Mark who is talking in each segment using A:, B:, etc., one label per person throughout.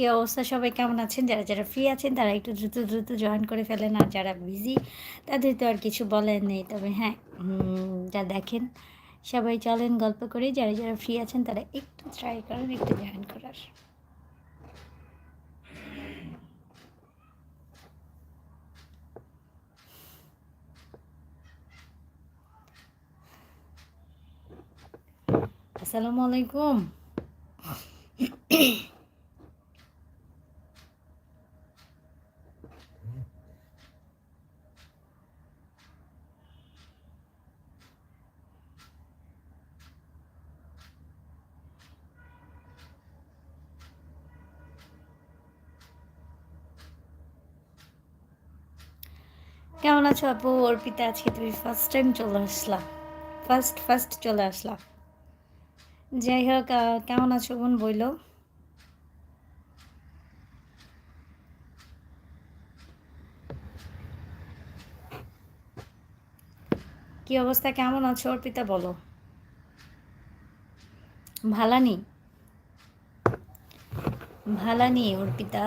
A: কি অবস্থা? সবাই কেমন আছেন? যারা যারা ফ্রি আছেন, তারা একটু দ্রুত দ্রুত জয়েন করে ফেলেন। আর যারা বিজি তাদের তো আর কিছু বলার নেই। তবে হ্যাঁ যা দেখেন, সবাই চলেন গল্প করে। যারা যারা ফ্রি আছেন, তারা একটু ট্রাই করেন, একটু জয়েন করার। আসসালামু আলাইকুম। কেমন আছো আপু? অর্পিতা, আজকে তুমি ফার্স্ট টাইম চলে আসলা। ফার্স্ট ফার্স্ট চলে আসলা। যাই হোক কেমন আছো বোন বইল? কি অবস্থা? কেমন আছো অর্পিতা বলো। ভালানি ভালানি অর্পিতা।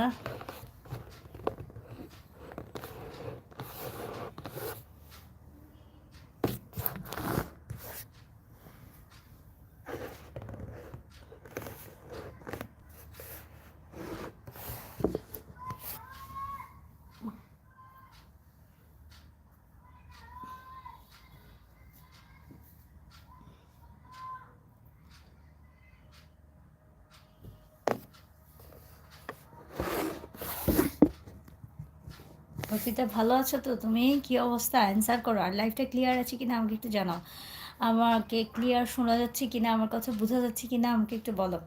A: অর্পিতা ভালো আছো তো? তুমি কি অবস্থা? অ্যান্সার করো। আর লাইফটা ক্লিয়ার আছে কিনা আমাকে একটু জানাও। আমাকে ক্লিয়ার শোনা যাচ্ছে কিনা? আমার কথা বোঝা যাচ্ছে কিনা? আমাকে একটু বলো।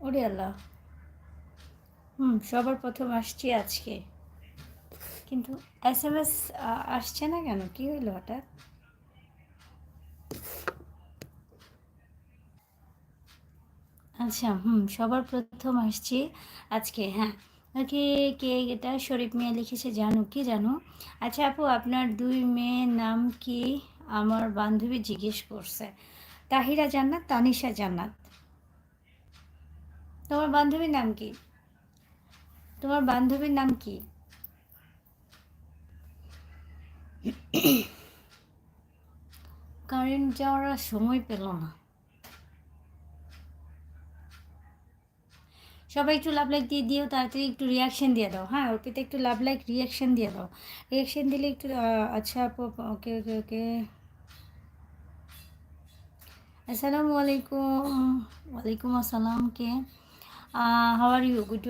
A: ওরে আল্লাহ। হুম, সবার প্রথম আসছি আজকে। কিন্তু এস এম এস আসছে না কেন? কি হইল হঠাৎ? আচ্ছা হুম, সবার প্রথম আসছি আজকে হ্যাঁ। ওকে, কে এটা? শরীফ মিয়া লিখেছে, জানো, কি জানো? আচ্ছা আপু, আপনার দুই মেয়ের নাম কি আমার বান্ধবী জিজ্ঞেস করছে? তাহিরা জান্নাত, তানিশা জান্নাত। তোমার বান্ধবীর নাম কি? তোমার বান্ধবীর নাম কি? কারেন্ট যাওয়ার আর সময় পেল না। সবাই একটু লাভ লাইক দিয়ে দিও, তাড়াতাড়ি একটু রিয়াকশন দিয়ে দাও। হ্যাঁ অর্পিতে একটু লাভ লাইক রিয়াকশন দিয়ে দাও। রিয়াকশন দিলে একটু আচ্ছা ওকে ওকে ওকে। আসসালামু আলাইকুম। ওয়ালাইকুম আসসালাম, কে? How are you good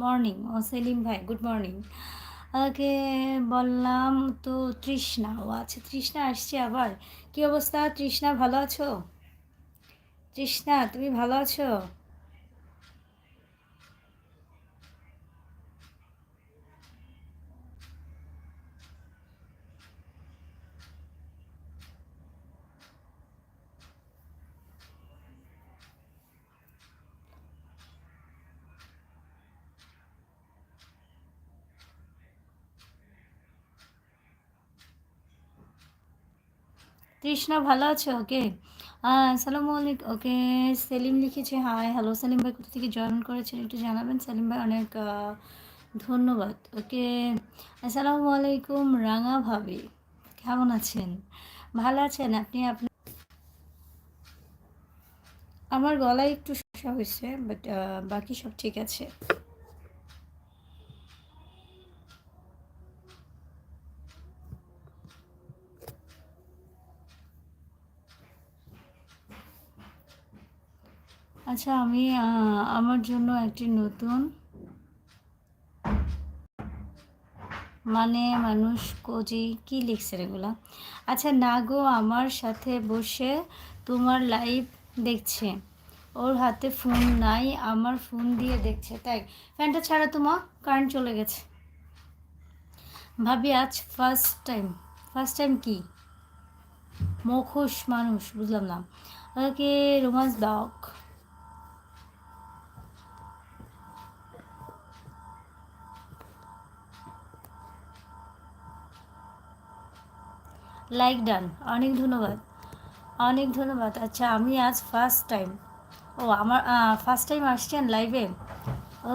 A: morning ও সেলিম ভাই গুড মর্নিং ওকে বললাম তো তৃষ্ণা, ও আচ্ছা তৃষ্ণা আসছে আবার। কি অবস্থা? তৃষ্ণা ভালো আছো? তৃষ্ণা, তুমি ভালো আছো? তৃষ্ণা, ভালো আছে? ওকে। আসসালামু আলাইকুম। ওকে, সেলিম লিখেছে, হাই, হ্যালো, সেলিম ভাই কোথা থেকে জয়েন করেছেন একটু জানাবেন? সেলিম ভাই, অনেক ধন্যবাদ। ওকে, আসসালামু আলাইকুম, রাঙা ভাবি। কেমন আছেন? ভালো আছেন, আপনি আপনার আমার গলায় একটু সমস্যা হয়েছে বাট বাকি সব ঠিক আছে। আচ্ছা আমি আমার জন্য একটি নতুন মানে মানুষ কোজি কি লিখছে এগুলো? আচ্ছা না গো, আমার সাথে বসে তোমার লাইভ দেখছে। ওর হাতে ফোন নাই, আমার ফোন দিয়ে দেখছে, তাই? ফ্যানটা ছাড়া তোমার কারেন্ট চলে গেছে। ভাবি, আজ ফার্স্ট টাইম ফার্স্ট টাইম কি? মুখোশ মানুষ, বুঝলাম না। Okay, romance dog like done অনেক ধন্যবাদ। অনেক ধন্যবাদ। আচ্ছা আমি আজ ফার্স্ট টাইম ও, আমার ফার্স্ট টাইম আসছেন লাইভে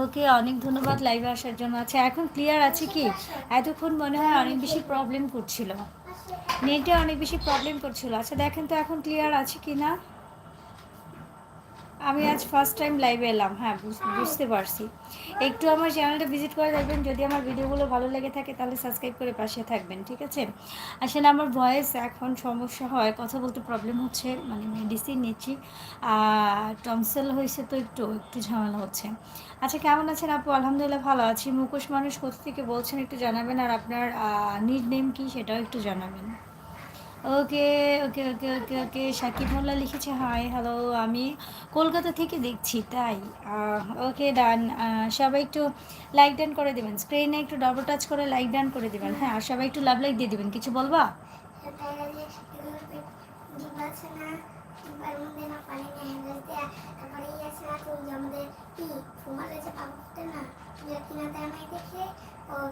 A: ওকে অনেক ধন্যবাদ লাইভে আসার জন্য। আচ্ছা এখন ক্লিয়ার আছে কি? এতক্ষণ মনে হয় অনেক বেশি প্রবলেম করছিল। নেটে অনেক বেশি প্রবলেম করছিল। আচ্ছা দেখেন তো এখন ক্লিয়ার আছে কি না আমি আজ ফার্স্ট টাইম লাইভে এলাম হ্যাঁ বুঝতে পারছি। একটু আমার চ্যানেলটা ভিজিট করে দেখবেন, যদি আমার ভিডিওগুলো ভালো লেগে থাকে, তাহলে সাবস্ক্রাইব করে পাশে থাকবেন, ঠিক আছে? আসলে আমার ভয়েস এখন সমস্যা হয়, কথা বলতে প্রবলেম হচ্ছে মানে মেডিসিন নিচ্ছি টমসেল হয়েছে তো একটু একটু ঝামেলা হচ্ছে। আচ্ছা কেমন আছেন আপু? আলহামদুলিল্লাহ ভালো আছি। মুখোশ মানুষ কোথা থেকে বলছেন একটু জানাবেন, আর আপনার নিড নেম কি সেটাও একটু জানাবেন। ওকে ওকে ওকে ওকে ওকে। সাকিব মোল্লা লিখেছে হাই হ্যালো আমি কলকাতা থেকে দেখছি, তাই। ওকে, ডান। সবাই একটু লাইক ডান করে দেবেন। স্ক্রিনে একটু ডবল টাচ করে লাইক ডান করে দেবেন। হ্যাঁ আর সবাই একটু লাভ লাইক দিয়ে দেবেন। কিছু বলবা?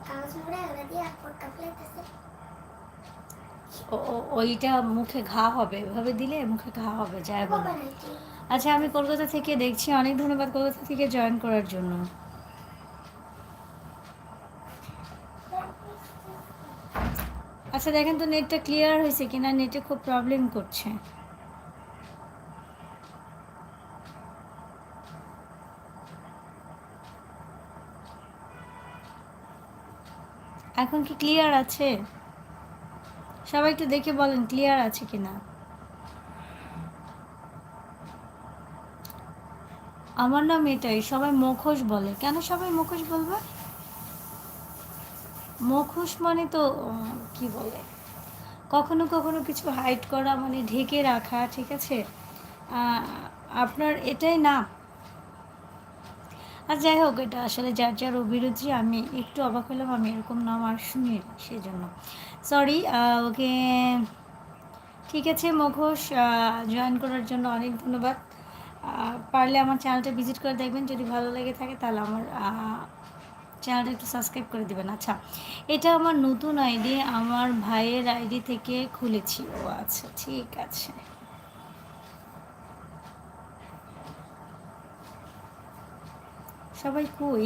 A: কাগজ মুড়ে ওরা দিয়ে আর পটকা ফেলাইতেছে ওইটা মুখে ঘা হবে, এভাবে দিলে মুখে ঘা হবে যাই বলো। আচ্ছা আমি কলকাতা থেকে দেখছি, অনেক ধন্যবাদ কলকাতা থেকে জয়েন করার জন্য। আচ্ছা দেখেন তো নেটটা ক্লিয়ার হয়েছে কিনা নেটে খুব প্রবলেম করছে। এখন কি ক্লিয়ার আছে? সবাই একটু দেখে বলেন ক্লিয়ার আছে কিনা? আমার নাম এটাই, সবাই মুখোশ বলে। কেন সবাই মুখোশ বলবে? মুখোশ মানে তো কি বলে? কখনো কখনো কিছু হাইট করা মানে ঢেকে রাখা, ঠিক আছে? আপনার এটাই না আর যাই হোক, এটা আসলে যার যার অভিরুচি, আমি একটু অবাক হলাম, আমি এরকম নাম আর শুনি সেই জন্য সরি ওকে, ঠিক আছে মুখোশ জয়েন করার জন্য অনেক ধন্যবাদ। পারলে আমার চ্যানেলটা ভিজিট করে দেখবেন, যদি ভালো লেগে থাকে তাহলে আমার চ্যানেলটা একটু সাবস্ক্রাইব করে দেবেন। আচ্ছা এটা আমার নতুন আইডি আমার ভাইয়ের আইডি থেকে খুলেছি। ও আচ্ছা ঠিক আছে। সবাই কই?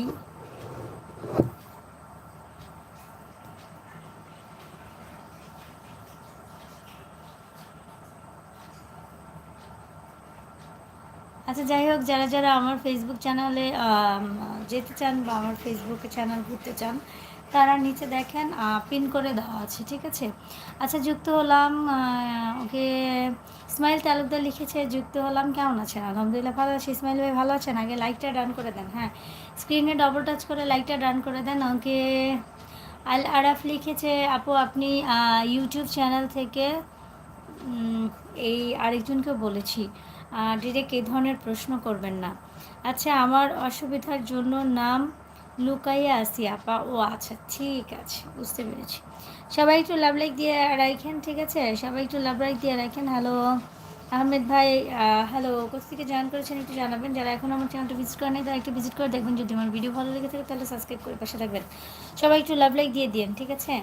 A: আচ্ছা যাই হোক, যারা যারা আমার ফেসবুক চ্যানেলে যেতে চান বা আমার ফেসবুক চ্যানেল ঘুরতে চান তারা নিচে দেখেন পিন করে দেওয়া আছে, ঠিক আছে? আচ্ছা যুক্ত হলাম ওকে ইসমাইল তালুকদার লিখেছে, যুক্ত হলাম, কেমন আছেন আলহামদুলিল্লাহ ভালো আছি। ইসমাইল ভাই ভালো আছেন? আগে লাইকটা ডান করে দেন হ্যাঁ? স্ক্রিনে ডবল টাচ করে লাইকটা ডান করে দেন, ওকে? আল আরাফ লিখেছে, আপু, আপনি ইউটিউব চ্যানেল থেকে এই আরেকজনকে বলেছি ডিরেক্ট এই ধরনের প্রশ্ন করবেন না। আচ্ছা আমার অসুবিধার জন্য নাম লুকাইয়া আসি আপা। ও আচ্ছা ঠিক আছে, বুঝতে পেরেছি। সবাই একটু লাভ লাইক দিয়ে রাখেন ঠিক আছে? সবাই একটু লাভ লাইক দিয়ে রাখেন হ্যালো আহমেদ ভাই হ্যালো কোথা থেকে জয়েন করেছেন একটু জানাবেন। যারা এখন আমার চ্যানেলটা ভিজিট করেন তারা একটু ভিজিট করে দেখবেন। যদি আমার ভিডিও ভালো লেগে থাকে, তাহলে সাবস্ক্রাইব করে পাশে থাকবেন। সবাই একটু লাভ লাইক দিয়ে দিন ঠিক আছে?